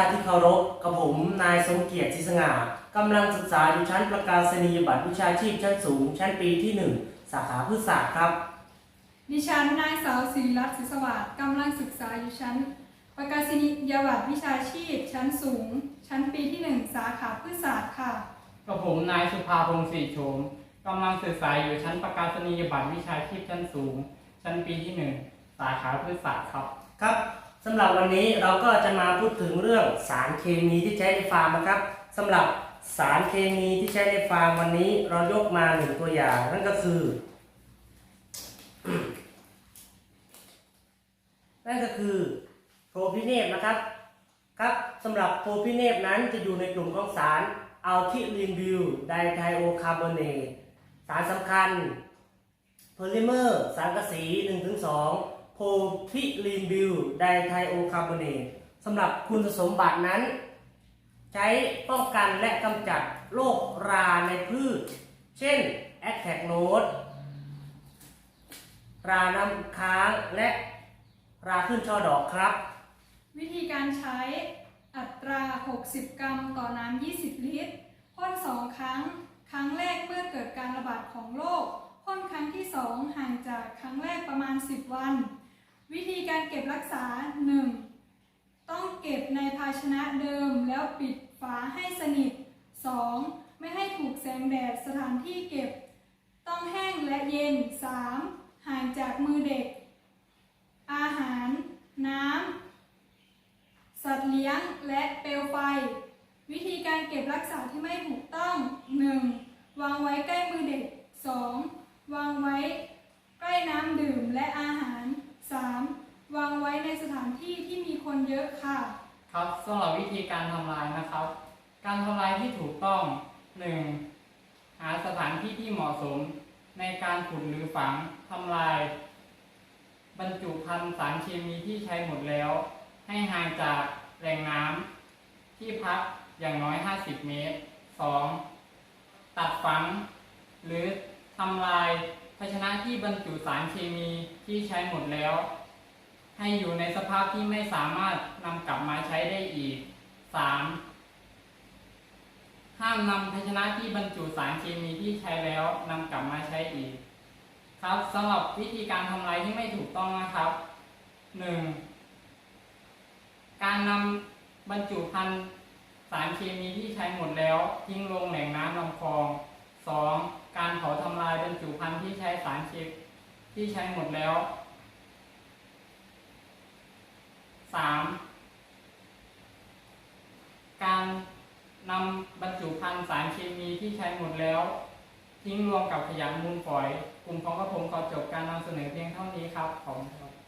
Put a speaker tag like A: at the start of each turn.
A: าที่เคารพกับผมนายสมเกียรติศรีสง่ากำลังศึกษาอยู่ชั้นประกาศนียบัตรวิชาชีพชั้นสูง ชั้นปีที่ 1 สาขาพืชศาสตร์ครับ
B: ดิฉันนางสาวศิริรัตน์ศิษย์สวัสดิ์กำลังศึกษาอยู่ชั้น ประกาศนียบัตรวิชาชีพ ชั้นสูง ชั้นปีที่ 1 สาขาพืชศาสตร์ค่ะ
C: กับผมนายสุภาพงศ์ศรีโฉมกำลังศึกษาอยู่ชั้นประกาศนียบัตรวิชาชีพชั้นสูง ชั้นปีที่หนึ่งสาขาพืชศาสตร์ครับ
A: ครับ สำหรับวันนี้เราก็จะมาพูดถึงเรื่องสารเคมีที่ใช้ในฟาร์มนะครับสำหรับสารเคมีที่ใช้ในฟาร์มวันนี้เรายกมาหนึ่งตัวอย่างนั่นก็คือ นั่นก็คือโพรพิเนปนะครับครับสำหรับโพรพิเนปนั้นจะอยู่ในกลุ่มของสารอัลทิลินบิวไดไทโอคาร์บอเนตสารสำคัญโพลิเมอร์สังกะสี1-2 โพพิลีนบิวไดไทโอคาร์บอเนตสำหรับคุณสมบัตินั้น ใช้ป้องกันและกำจัดโรคราในพืช เช่นแอ t แทกโนดราน้ำค้างและราขึ้นช่อดอกครับ
B: วิธีการใช้อัตรา 60 กรัมต่อน้ำ 20 ลิตรพ่น 2 ครั้ง ครั้งแรกเมื่อเกิดการระบาดของโรคพ่นครั้งที่ 2 ห่างจากครั้งแรกประมาณ 10 วัน วิธีการเก็บรักษา 1. ต้องเก็บในภาชนะเดิมแล้วปิดฝาให้สนิท 2. ไม่ให้ถูกแสงแดดสถานที่เก็บ ต้องแห้งและเย็น 3. ห่างจากมือเด็ก อาหาร น้ำ สัตว์เลี้ยงและเปลวไฟ วิธีการเก็บรักษาที่ไม่ถูกต้อง 1. วางไว้ใกล้มือเด็ก 2. วางไว้ใกล้น้ำดื่มและอาหาร 3. วางไว้ในสถานที่ที่มี คนเยอะค่ะ
C: ครับสำหรับวิธีการทำลายนะครับ การทำลายที่ถูกต้อง 1. หาสถานที่ที่เหมาะสม ในการขุดหรือฝังทำลาย บรรจุภัณฑ์สารเคมีที่ใช้หมดแล้ว ให้ห่างจากแหล่งน้ำที่พักอย่างน้อย 50 เมตร 2. ตัดฝัง หรือทำลายภาชนะที่บรรจุสารเคมีที่ใช้หมดแล้ว ให้อยู่ในสภาพที่ไม่สามารถนำกลับมาใช้ได้อีก 3. ห้ามนำภาชนะที่บรรจุสารเคมีที่ใช้แล้วนำกลับมาใช้อีก ครับสำหรับวิธีการทำลายที่ไม่ถูกต้องนะครับ 1. การนำบรรจุภัณฑ์สารเคมีที่ใช้หมดแล้วทิ้งลงแหล่งน้ำลำคลอง 2. การเผาทำลายบรรจุภัณฑ์ที่ใช้สารเคมีที่ใช้หมดแล้ว สามการนำบรรจุภัณฑ์สารเคมีที่ใช้หมดแล้ว ทิ้งรวมกับขยะมูลฝอย กลุ่มของกระผมขอจบการนำเสนอเพียงเท่านี้ครับ ขอบคุณครับ